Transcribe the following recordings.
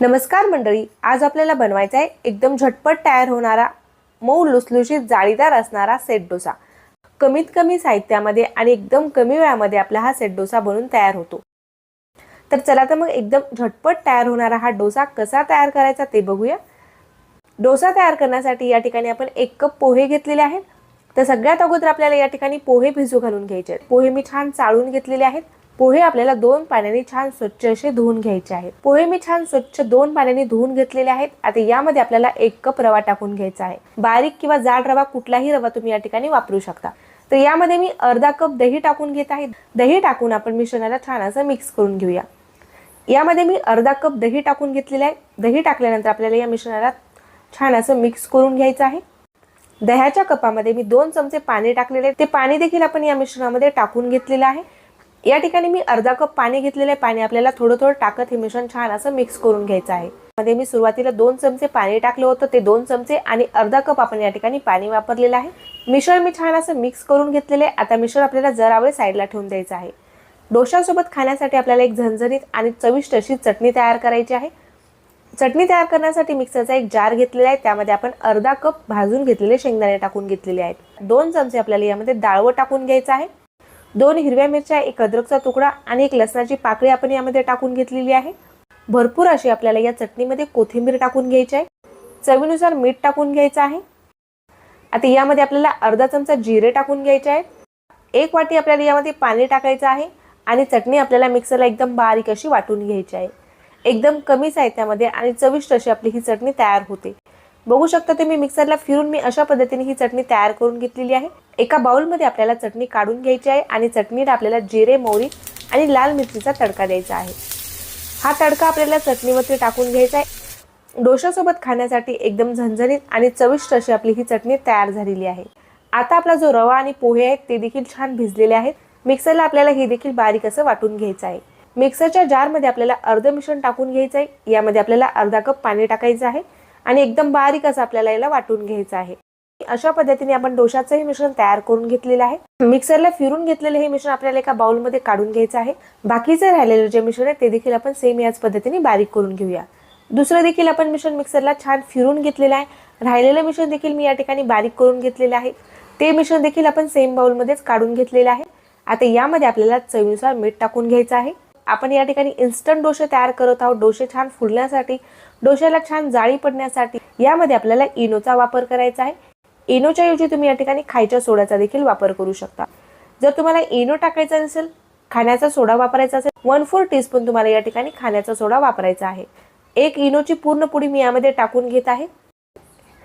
नमस्कार मंडळी आज आपल्याला बनवायचा आहे एकदम झटपट तयार होणारा मऊ लुसलुशीत जाळीदार असणारा सेट डोसा. कमीत कमी साहित्यामध्ये आणि एकदम कमी वेळामध्ये आपला हा सेट डोसा बनून तयार होतो. तर चला तर मग एकदम झटपट तयार होणारा हा डोसा कसा तयार करायचा ते बघूया. डोसा तयार करण्यासाठी या ठिकाणी आपण एक कप पोहे घेतलेले आहेत. तर सगळ्यात अगोदर आपल्याला या ठिकाणी पोहे भिजू घालून घ्यायचे आहेत. पोहे मी छान चाळून घेतलेले आहेत. पोहे आपल्याला दोन पाण्याने छान स्वच्छ असे धुवून घ्यायचे आहेत. पोहे मी छान स्वच्छ दोन पाण्याने धुवून घेतलेले आहेत. आता यामध्ये आपल्याला एक कप रवा टाकून घ्यायचा आहे. बारीक किंवा जाड रवा कुठलाही रवा तुम्ही या ठिकाणी वापरू शकता. तर यामध्ये मी अर्धा कप दही टाकून घेत आहे. दही टाकून आपण मिश्रणाला छान असं मिक्स करून घेऊया. यामध्ये मी अर्धा कप दही टाकून घेतलेलं आहे. दही टाकल्यानंतर आपल्याला या मिश्रणाला छान असं मिक्स करून घ्यायचं आहे. दह्याच्या कपामध्ये मी दोन चमचे पाणी टाकलेले आहे. ते पाणी देखील आपण या मिश्रणामध्ये टाकून घेतलेलं आहे. या ठिकाणी मी अर्धा कप पाणी घेतलेलं आहे. पाणी आपल्याला थोडं थोडं टाकत हे मिश्रण छान असं मिक्स करून घ्यायचं आहे. मध्ये मी सुरुवातीला दोन चमचे पाणी टाकलं होतं. ते दोन चमचे आणि अर्धा कप आपण या ठिकाणी पाणी वापरलेलं आहे. मिश्रण मी छान असं मिक्स करून घेतलेलं आहे. आता मिश्रण आपल्याला जरा वेळ साईडला ठेवून द्यायचं आहे. डोशासोबत खाण्यासाठी आपल्याला एक झणझणीत आणि चविष्ट अशी चटणी तयार करायची आहे. चटणी तयार करण्यासाठी मिक्सरचा एक जार घेतलेला आहे. त्यामध्ये आपण अर्धा कप भाजून घेतलेले शेंगदाणे टाकून घेतलेले आहेत. दोन चमचे आपल्याला यामध्ये डाळवं टाकून घ्यायचं आहे. दोन हिरव्या मिरच्या एक अद्रकचा तुकडा आणि एक लसणाची पाकळी आपण यामध्ये टाकून घेतलेली आहे. भरपूर अशी आपल्याला या चटणीमध्ये कोथिंबीर टाकून घ्यायची आहे. चवीनुसार मीठ टाकून घ्यायचं आहे. आता यामध्ये आपल्याला अर्धा चमचा जिरे टाकून घ्यायचे आहेत. एक वाटी आपल्याला यामध्ये पाणी टाकायचं आहे आणि चटणी आपल्याला मिक्सरला एकदम बारीक अशी वाटून घ्यायची आहे. एकदम कमी साहित्यामध्ये आणि चविष्ट अशी आपली ही चटणी तयार होते. बघू शकता तुम्ही मिक्सरला फिरून मी अशा पद्धतीने ही चटणी तयार करून घेतलेली आहे. एका बाउलमध्ये आपल्याला चटणी काढून घ्यायची आहे आणि चटणीला आपल्याला जिरे मोहरी आणि लाल मिरचीचा तडका द्यायचा आहे. हा तडका आपल्याला चटणीवरती टाकून घ्यायचा आहे. डोशासोबत खाण्यासाठी एकदम झणझणीत आणि चविष्ट अशी आपली ही चटणी तयार झालेली आहे. आता आपला जो रवा आणि पोहे आहेत ते देखील छान भिजलेले आहेत. मिक्सरला आपल्याला हे देखील बारीक असं वाटून घ्यायचं आहे. मिक्सरच्या जारमध्ये आपल्याला अर्ध मिश्रण टाकून घ्यायचं आहे. यामध्ये आपल्याला अर्धा कप पाणी टाकायचं आहे. आणि एकदम बारीक असं आपल्याला याला वाटून घ्यायचं आहे. अशा पद्धतीने आपण डोशाचंही मिश्रण तयार करून घेतलेलं आहे. मिक्सरला फिरून घेतलेलं हे मिश्रण आपल्याला एका बाउलमध्ये काढून घ्यायचं आहे. बाकीचं राहिलेलं जे मिश्रण आहे ते देखील आपण सेम याच पद्धतीने बारीक करून घेऊया. दुसरं देखील आपण मिश्रण मिक्सरला छान फिरून घेतलेलं आहे. राहिलेलं मिश्रण देखील मी या ठिकाणी बारीक करून घेतलेलं आहे. ते मिश्रण देखील आपण सेम बाउलमध्येच काढून घेतलेलं आहे. आता यामध्ये आपल्याला चवीनुसार मीठ टाकून घ्यायचं आहे. आपण या ठिकाणी इन्स्टंट डोसे तयार करत आहोत. डोसे छान फुलण्यासाठी डोश्याला छान जाळी पडण्यासाठी यामध्ये आपल्याला इनोचा वापर करायचा आहे. इनोच्या ऐवजी तुम्ही या ठिकाणी खायच्या सोड्याचा देखील वापर करू शकता. जर तुम्हाला इनो टाकायचा नसेल खाण्याचा सोडा वापरायचा असेल वन फोर टीस्पून तुम्हाला या ठिकाणी खाण्याचा सोडा वापरायचा आहे. एक इनोची पूर्ण पुडी मी यामध्ये टाकून घेत आहे.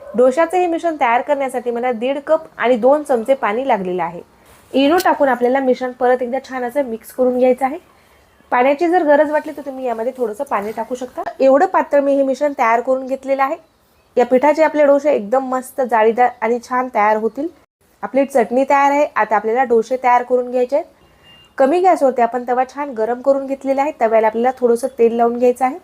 डोशाचं हे मिश्रण तयार करण्यासाठी मला दीड कप आणि दोन चमचे पाणी लागलेलं आहे. इनो टाकून आपल्याला मिश्रण परत एकदा छान असं मिक्स करून घ्यायचं आहे. पाण्याची जर गरज वाटली तर तुम्ही यामध्ये थोडंसं पाणी टाकू शकता. एवढं पातळ मी हे मिश्रण तयार करून घेतलेलं आहे. या पिठाचे आपले डोसे एकदम मस्त जाळीदार आणि छान तयार होतील. आपली चटणी तयार आहे. आता आपल्याला डोसे तयार करून घ्यायचे आहेत. कमी गॅसवरती आपण तवा छान गरम करून घेतलेला आहे. तव्याला आपल्याला थोडंसं तेल लावून घ्यायचं आहे.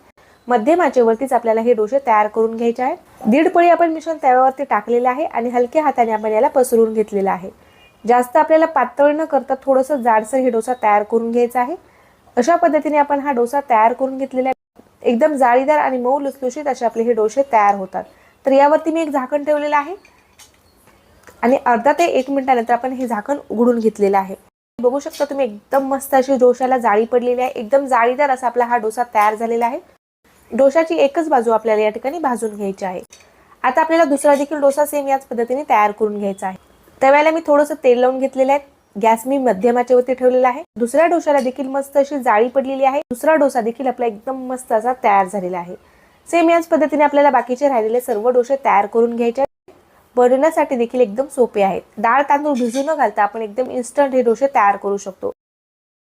मध्यम आचेवरतीच आपल्याला हे डोसे तयार करून घ्यायचे आहेत. दीड पळी आपण मिश्रण तव्यावरती टाकलेलं आहे आणि हलक्या हाताने आपण याला पसरून घेतलेलं आहे. जास्त आपल्याला पातळ न करता थोडंसं जाडसर हे डोसा तयार करून घ्यायचा आहे. अशा पद्धतीने आपण हा डोसा तयार करून घेतलेला आहे. एकदम जाळीदार आणि मऊ लुसलुशीत असे आपले हे डोसे तयार होतात. तर यावरती मी एक झाकण ठेवलेलं आहे. आणि अर्धा ते एक मिनिटानंतर आपण हे झाकण उघडून घेतलेलं आहे. बघू शकता तुम्ही एकदम मस्त अशी डोशाला जाळी पडलेली आहे. एकदम जाळीदार असा आपला हा डोसा तयार झालेला आहे. डोशाची एकच बाजू आपल्याला या ठिकाणी भाजून घ्यायची आहे. आता आपल्याला दुसरा देखील डोसा सेम याच पद्धतीने तयार करून घ्यायचा आहे. तव्याला मी थोडंसं तेल लावून घेतलेलं आहे. गॅस मी मध्यमाच्या वरती ठेवलेला आहे. दुसऱ्या डोशाला देखील मस्त अशी जाळी पडलेली आहे. दुसरा डोसा देखील आपला एकदम मस्त असा तयार झालेला आहे. सेम याच पद्धतीने आपल्याला बाकीचे राहिलेले सर्व डोसे तयार करून घ्यायचे आहेत. बनवण्यासाठी देखील एकदम सोपे आहेत. डाळ तांदूळ भिजू न घालता आपण एकदम इन्स्टंट हे डोसे तयार करू शकतो.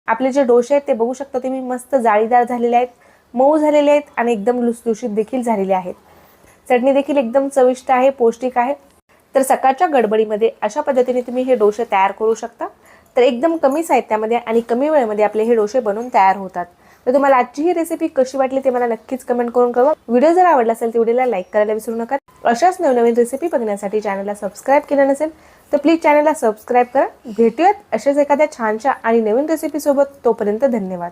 आपले जे डोसे आहेत ते बघू शकता तुम्ही मस्त जाळीदार झालेले आहेत मऊ झालेले आहेत आणि एकदम लुसलुशीत देखील झालेले आहेत. चटणी देखील एकदम चविष्ट आहे पौष्टिक आहे. तर सकाळच्या गडबडीमध्ये अशा पद्धतीने तुम्ही हे डोसे तयार करू शकता. तर एकदम कमी साहित्यामध्ये आणि कमी वेळेमध्ये आपले हे डोसे बनवून तयार होतात. तर तुम्हाला आजची ही रेसिपी कशी वाटली ते मला नक्कीच कमेंट करून कळवा. व्हिडिओ जर आवडला असेल तर व्हिडिओला लाईक करायला विसरू नका. अशाच नवनवीन रेसिपी बघण्यासाठी चॅनलला सबस्क्राईब केलं नसेल तर प्लीज चॅनलला सबस्क्राईब करा. भेटूयात अशाच एखाद्या छानशा आणि नवीन रेसिपीसोबत तोपर्यंत धन्यवाद.